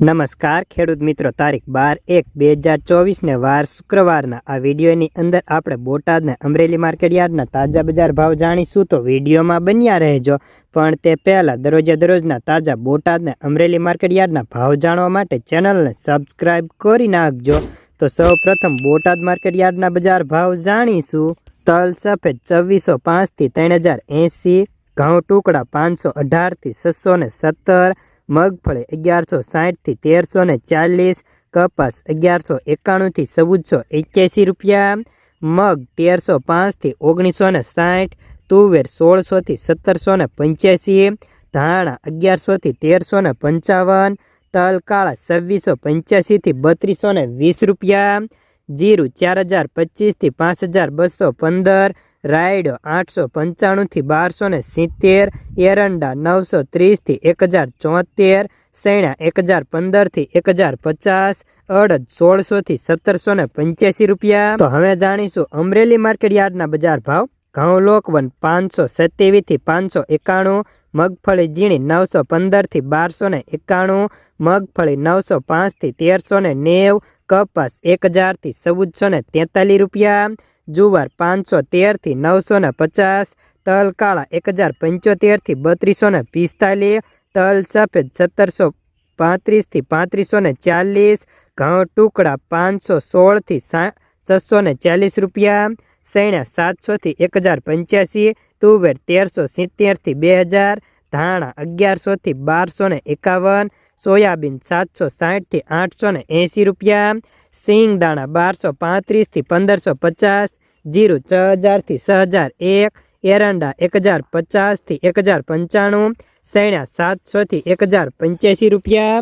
નમસ્કાર, ખેડૂત મિત્રો. તારીખ બાર એક બે હજાર ચોવીસને વાર શુક્રવારના આ વિડીયોની અંદર આપણે બોટાદને અમરેલી માર્કેટ યાર્ડના તાજા બજાર ભાવ જાણીશું તો વિડીયોમાં બન્યા રહેજો. પણ તે પહેલાં દરરોજે દરરોજના તાજા બોટાદને અમરેલી માર્કેટ યાર્ડના ભાવ જાણવા માટે ચેનલને સબસ્ક્રાઈબ કરી નાખજો. તો સૌ પ્રથમ બોટાદ માર્કેટ યાર્ડના બજાર ભાવ જાણીશું. તલ સફેદ છવ્વીસો પાંચથી ત્રણ હજાર એંસી, ઘઉં ટુકડા પાંચસો અઢારથી છસો ને સત્તર મગફળી અગિયારસો સાઠથી તેરસો ને ચાલીસ, કપાસ અગિયારસો એકાણુંથી ચૌદસો એક્યાસી રૂપિયા, મગ તેરસો પાંચથી ઓગણીસો ને સાઠ, તુવેર સોળસોથી સત્તરસો ને પંચ્યાસી, ધાણા અગિયારસોથી તેરસો ને પંચાવન તલ કાળા છવ્વીસો પંચ્યાસીથી બત્રીસો ને વીસ રૂપિયા, જીરું ચાર હજાર પચીસથી પાંચ હજાર બસો પંદર રાયડો આઠસો પંચાણુંથી બારસો ને સિત્તેર, એરંડા નવસો ત્રીસથી એક હજાર ચોતેર સૈણા એક હજાર પંદરથી એક હજાર પચાસ, અડદ સોળસોથી સત્તરસો ને પંચ્યાસી રૂપિયા. તો હવે જાણીશું અમરેલી માર્કેટ યાર્ડના બજાર ભાવ. ઘઉં લોકવન પાંચસો સત્યાવીસથી પાંચસો એકાણું, મગફળી ઝીણી નવસો પંદરથી બારસો ને એકાણું, મગફળી નવસો પાંચથી તેરસો ને નેવ, કપાસ એક હજારથી ચૌદસો ને તેતાલીસ રૂપિયા. જુવાર પાંચસો તેરથી નવસો પચાસ, તલ કાળા એક હજાર પંચોતેરથી બત્રીસો ને પિસ્તાલીસ, તલ સફેદ સત્તરસો પાંત્રીસથી પાંત્રીસો ને ચાલીસ, ઘઉં ટુકડા પાંચસો સોળથી છસો ને ચાલીસ રૂપિયા સૈણા સાતસોથી એક હજાર પંચ્યાસી, તુવેર તેરસો સિત્તેરથી બે હજાર ધાણા અગિયારસોથી બારસો ને એકાવન, સોયાબીન સાતસો સાઠથી આઠસો ને એંસી રૂપિયા સિંગ દાણા બારસો પાંત્રીસથી પંદરસો પચાસ જીરું છ હજારથી છ હજાર એક, એરંડા એક હજાર પચાસથી એક હજાર પંચાણું સૈણા સાતસોથી એક હજાર પંચ્યાસી રૂપિયા.